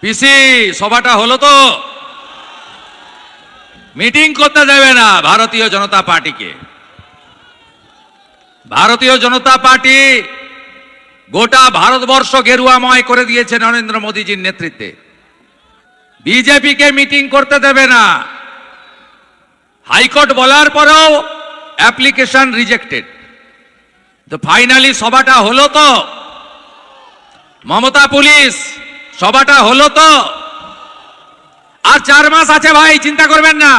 পিসি, সভাটা হলো তো। মিটিং করতে দেবে না ভারতীয় জনতা পার্টিকে। ভারতীয় জনতা পার্টি গোটা ভারতবর্ষ গেরুয়াময় করে দিয়েছে নরেন্দ্র মোদীজির নেতৃত্বে। বিজেপিকে মিটিং করতে দেবে না। হাইকোর্ট বলার পরেও অ্যাপ্লিকেশন রিজেক্টেড। তো ফাইনালি সভাটা হলো তো। মমতা পুলিশ সভাটা হলো তো। আর চার মাস আছে ভাই, চিন্তা করবেন না।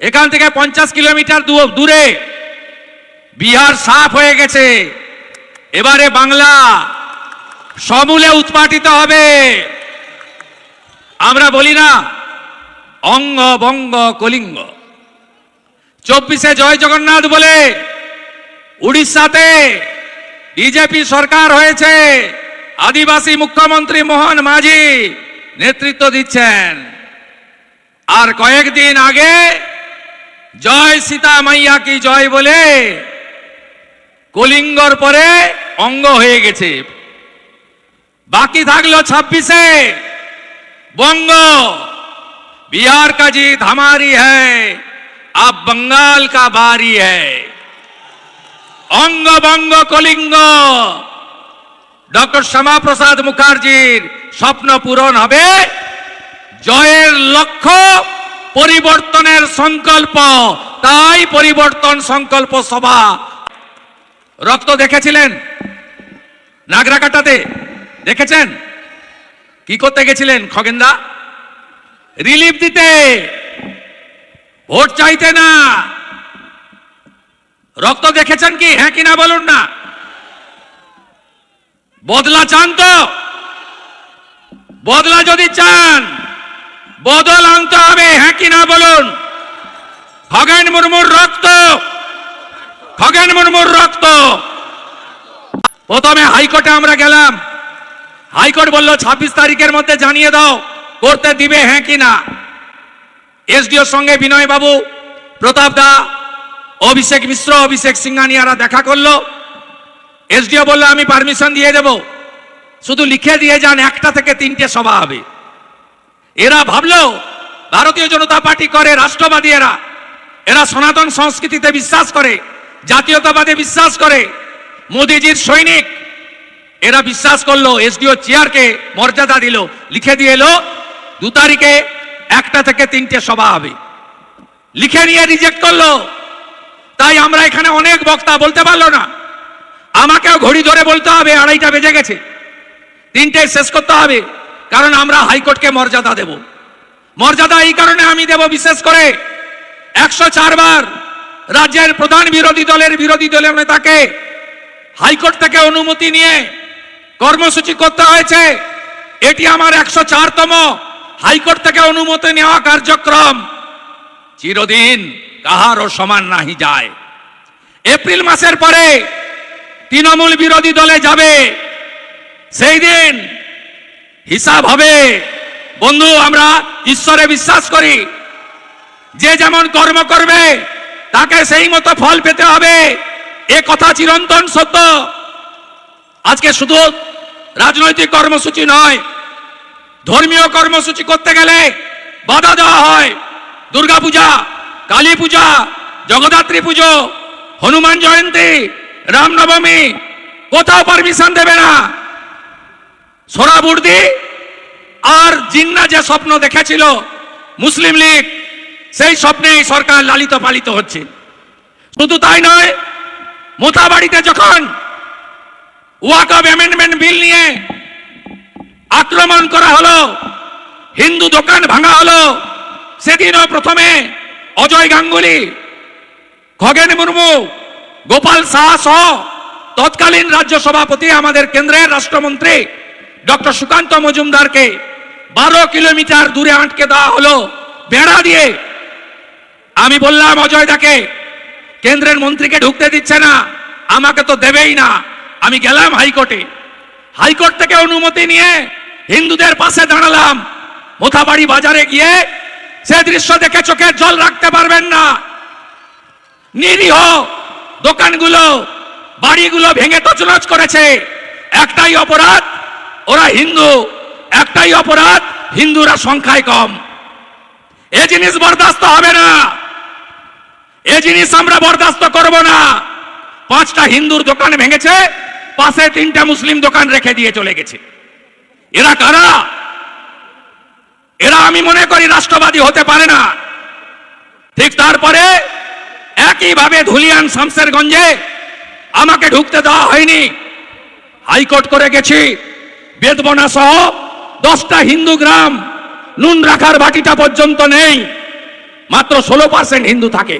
এখান থেকে পঞ্চাশ কিলোমিটার দূরে বিহার সাফ হয়ে গেছে। এবারে বাংলা সমূলে উৎপাটিত হবে। আমরা বলি না, অঙ্গ বঙ্গ কলিঙ্গ। চব্বিশে জয় জগন্নাথ বলে উড়িষ্যাতে বিজেপি সরকার হয়েছে। আদিবাসী মুখ্যমন্ত্রী মোহন মাঝি নেতৃত্ব দিচ্ছেন আর কয়েকদিন আগে জয় সীতা মাইয়া কি জয় বলে কলিঙ্গর পরে অঙ্গ হয়ে গেছে বাকি থাকলো ছাব্বিশে বঙ্গ बिहार का जीत हमारी है अब बंगाल का बारी है অঙ্গ বঙ্গ কলিঙ্গ ডক্টর শ্যামা প্রসাদ মুখার্জির স্বপ্ন পূরণ হবে। জয়ের লক্ষ্য পরিবর্তনের সংকল্প। তাই পরিবর্তন সংকল্প সভা। রক্ত দেখেছিলেন? নাগরাকাটাতে। দেখেছেন? কি করতে গেছিলেন খগেন্দা? রিলিফ দিতে। ভোট চাইতে না। রক্ত দেখেছেন কি? হ্যাঁ কিনা বলুন না। বদলা চান তো। বদলা যদি চান, বদল আনতে হবে হ্যাঁ কিনা বলুন? খগেন মুর্মুর রক্ত, খগেন মুর্মুর রক্ত। প্রথমে হাইকোর্টে আমরা গেলাম। হাইকোর্ট বলল, ছাব্বিশ তারিখের মধ্যে জানিয়ে দাও করতে দিবে হ্যাঁ কি না। এসডিওর সঙ্গে বিনয় বাবু প্রতাপ দা, অভিষেক মিশ্র, অভিষেক সিংহানিয়ারা দেখা করল। এসডিও বলল আমি পারমিশন দিয়ে দেব। শুধু লিখে দিয়ে যান, একটা থেকে তিনটে সভা হবে। এরা ভাবলো, ভারতীয় জনতা পার্টি করে রাষ্ট্রবাদী এরা এরা সনাতন সংস্কৃতিতে বিশ্বাস করে, জাতীয়তাবাদে বিশ্বাস করে। মোদিজির সৈনিক। এরা বিশ্বাস করল, এসডিও চেয়ারকে মর্যাদা দিল, লিখে দিয়ে এলো, দু তারিখে একটা থেকে তিনটে সভা হবে। লিখে নিয়ে রিজেক্ট করল। তাই আমরা এখানে অনেক বক্তা বলতে পারল না। আমাকেও ঘড়ি ধরে বলতে হবে, আড়াইটা বেজে গেছে। তিনটে শেষ করতে হবে, কারণ আমরা হাইকোর্টকে মর্যাদা দেব। মর্যাদা এই কারণে আমি দেব বিশেষ করে একশো চারবার রাজ্যের প্রধান বিরোধী দলের বিরোধী দলের নেতাকে হাইকোর্ট থেকে অনুমতি নিয়ে কর্মসূচি করতে হয়েছে। এটি আমার একশো চারতম হাইকোর্ট থেকে অনুমতি নেওয়া কার্যক্রম। চিরদিন কাহারও সমান নাহি যায়। এপ্রিল মাসের পরে তৃণমূল বিরোধী দলে যাবে। সেই দিন হিসাব হবে। বন্ধু, আমরা ঈশ্বরে বিশ্বাস করি। যে যেমন কর্ম করবে, তাকে সেই মতো ফল পেতে হবে। এ কথা চিরন্তন সত্য। আজকে শুধু রাজনৈতিক কর্মসূচি নয়, ধর্মীয় কর্মসূচি করতে গেলে বাধা দেওয়া হয়। দুর্গাপূজা কালী পূজা জগদ্ধাত্রী পুজো, হনুমান জয়ন্তী রামনবমী, কোথাও পারমিশন দেবে না। সোরাবুর্দি আর জিন্না যে স্বপ্ন দেখেছিল মুসলিম লীগ, সেই স্বপ্নেই সরকার লালিত পালিত হচ্ছে। শুধু তাই নয় মোতাবাড়িতে যখন ওয়াকব অ্যামেন্ডমেন্ট বিল নিয়ে আক্রমণ করা হলো, হিন্দু দোকান ভাঙা হলো, সেদিনও প্রথমে অজয় গাঙ্গুলি, খগেন মুর্মু গোপাল শাহ সহ তৎকালীন রাজ্য সভাপতি আমাদের কেন্দ্রের রাষ্ট্রমন্ত্রী ডক্টর সুকান্ত মজুমদারকে বারো কিলোমিটার দূরে আটকে দেওয়া হলো বেড়া দিয়ে। আমি বললাম, অজয় দাকে, কেন্দ্রের মন্ত্রীকে ঢুকতে দিচ্ছে না, আমাকে তো দেবেই না। আমি গেলাম হাইকোর্টে। হাইকোর্ট থেকে অনুমতি নিয়ে হিন্দুদের পাশে দাঁড়ালাম। মোথাবাড়ি বাজারে গিয়ে সে দৃশ্য দেখে চোখের জল রাখতে পারবেন না। নিরীহ দোকানগুলো, বাড়িগুলো ভেঙে তছনছ করেছে। একটাই অপরাধ, ওরা হিন্দু। একটাই অপরাধ, হিন্দুরা সংখ্যায় কম। এ জিনিস বরদাস্ত হবে না। এ জিনিস আমরা বরদাস্ত করব না। পাঁচটা হিন্দুর দোকান ভেঙেছে, পাশে তিনটা মুসলিম দোকান রেখে দিয়ে চলে গেছে। এরা কারা? এরা আমি মনে করি রাষ্ট্রবাদী হতে পারে না। ঠিক তারপরে একইভাবে ধুলিয়ান শামসেরগঞ্জে আমাকে ঢুকতে দেওয়া হয়নি। হাইকোর্ট করে গেছি। বেদবনা সহ দশটা হিন্দু গ্রাম নুন রাখার বাটিটা পর্যন্ত নেই। মাত্র ষোলো পার্সেন্ট হিন্দু থাকে।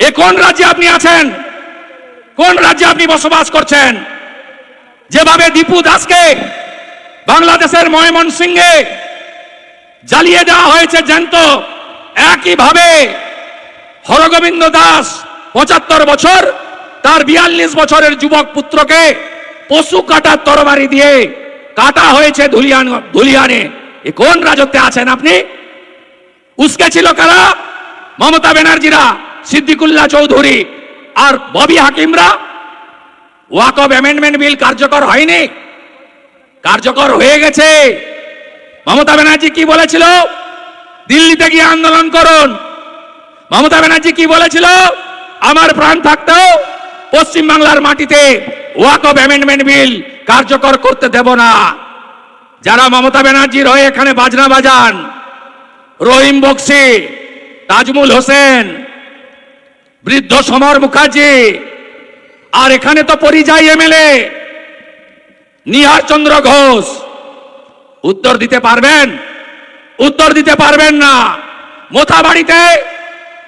এ কোন রাজ্যে আপনি আছেন? কোন রাজ্যে আপনি বসবাস করছেন? যেভাবে দীপু দাসকে বাংলাদেশের ময়মনসিংহে জ্বালিয়ে দেওয়া হয়েছে জ্যান্ত, একইভাবে হরগোবিন্দ দাস পঁচাত্তর বছর, তার বিয়াল্লিশ বছরের যুবক পুত্রকে পশু কাটার তরবারি দিয়ে কাটা হয়েছে ধুলিয়ান ধুলিয়ানে। এ কোন রাজত্বে আছেন আপনি? উস্কে ছিল কারা? মমতা ব্যানার্জিরা, সিদ্দিকুল্লাহ চৌধুরী আর ববি হাকিমরা? ওয়াক অফ অ্যামেন্ডমেন্ট বিল কার্যকর হয়নি? কার্যকর হয়ে গেছে। মমতা ব্যানার্জি কি বলেছিল? দিল্লিতে গিয়ে আন্দোলন করুন। মমতা ব্যানার্জি কি বলেছিল? আমার প্রাণ থাকতেও পশ্চিম বাংলার মাটিতে ওয়াক অফ অ্যামেন্ডমেন্ট বিল কার্যকর করতে দেব না। যারা মমতা ব্যানার্জির হয়ে এখানে বাজনা বাজান, রহিম বক্সি, তাজমুল হোসেন, বৃদ্ধ সমর মুখার্জি, আর এখানে তো পরিযায়ী এমএলএ নিহার চন্দ্র ঘোষ। উত্তর দিতে পারবেন? উত্তর দিতে পারবেন না। মোথাবাড়িতে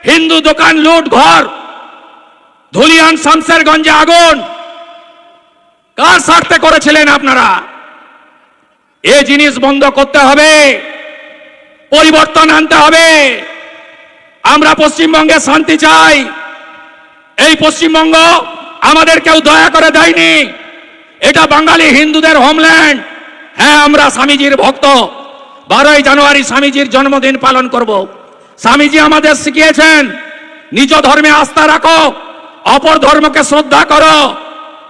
হিন্দু দোকান, লুট ঘর, ধুলিয়ান শামসেরগঞ্জে আগুন। কার স্বার্থে করেছিলেন আপনারা? এ জিনিস বন্ধ করতে হবে, পরিবর্তন আনতে হবে। আমরা পশ্চিমবঙ্গে শান্তি চাই। এই পশ্চিমবঙ্গ আমাদের কেউ দয়া করে দেয়নি। এটা বাঙালি হিন্দুদের হোমল্যান্ড হ্যাঁ আমরা স্বামীজির ভক্ত। বারোই জানুয়ারি স্বামীজির জন্মদিন পালন করব। স্বামীজি আমাদের শিখিয়েছেন, নিজ ধর্মে আস্থা রাখো, অপর ধর্মকে শ্রদ্ধা করো।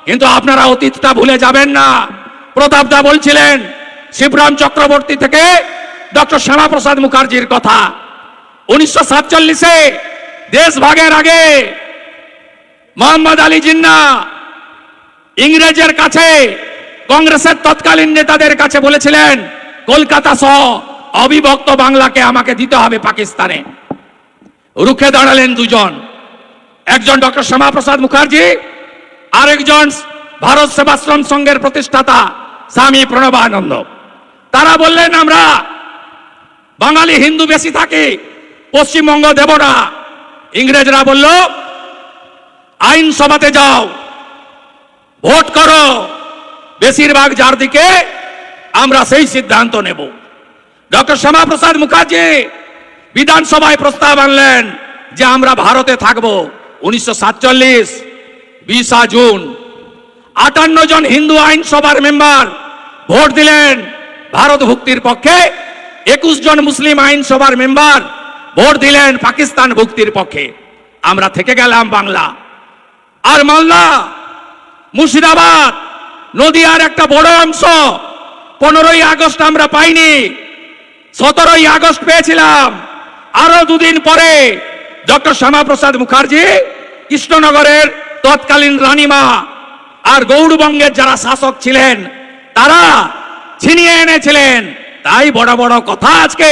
কিন্তু আপনারা অতীতটা ভুলে যাবেন না। প্রতাপদা বলছিলেন, শিবরাম চক্রবর্তী থেকে ডক্টর শ্যামাপ্রসাদ মুখার্জির কথা। উনিশশো সাতচল্লিশে দেশ ভাগের আগে মোহাম্মদ আলী জিন্না ইংরেজের কাছে কংগ্রেসের তৎকালীন নেতাদের কাছে বলেছিলেন, কলকাতা সহ অবিভক্ত বাংলাকে আমাকে দিতে হবে পাকিস্তানে। রুখে দাঁড়ালেন দুজন। একজন ডক্টর শ্যামাপ্রসাদ মুখার্জি, আরেকজন ভারত সেবাশ্রম সংঘের প্রতিষ্ঠাতা স্বামী প্রণবানন্দ। তারা বললেন, আমরা বাঙালি হিন্দু বেশি থাকি, পশ্চিমবঙ্গ দেব না। ইংরেজরা বলল, আইনসভাতে যাও, ভোট করো। বেশিরভাগ যার দিকে আমরা সেই সিদ্ধান্ত নেব। ডক্টর শ্যামাপ্রসাদ মুখার্জি, বিধানসভায় প্রস্তাব আনলেন যে আমরা ভারতে থাকব। উনিশশো সাতচল্লিশ জুন। আটান্ন জন হিন্দু আইনসভার মেম্বার ভোট দিলেন। ভারত ভুক্তির পক্ষে একুশ জন মুসলিম আইনসভার মেম্বার ভোট দিলেন পাকিস্তান ভুক্তির পক্ষে। আমরা থেকে গেলাম বাংলা। আর মালদা, মুর্শিদাবাদ, নদিয়ার একটা বড় অংশ, পনেরোই আগস্ট আমরা পাইনি। সতেরোই আগস্ট পেয়েছিলাম। আরও দুদিন পরে ডক্টর শ্যামাপ্রসাদ মুখার্জি কৃষ্ণনগরের তৎকালীন রানীমা আর গৌরবঙ্গের যারা শাসক ছিলেন, তারা ছিনিয়ে এনেছিলেন। তাই বড় বড় কথা আজকে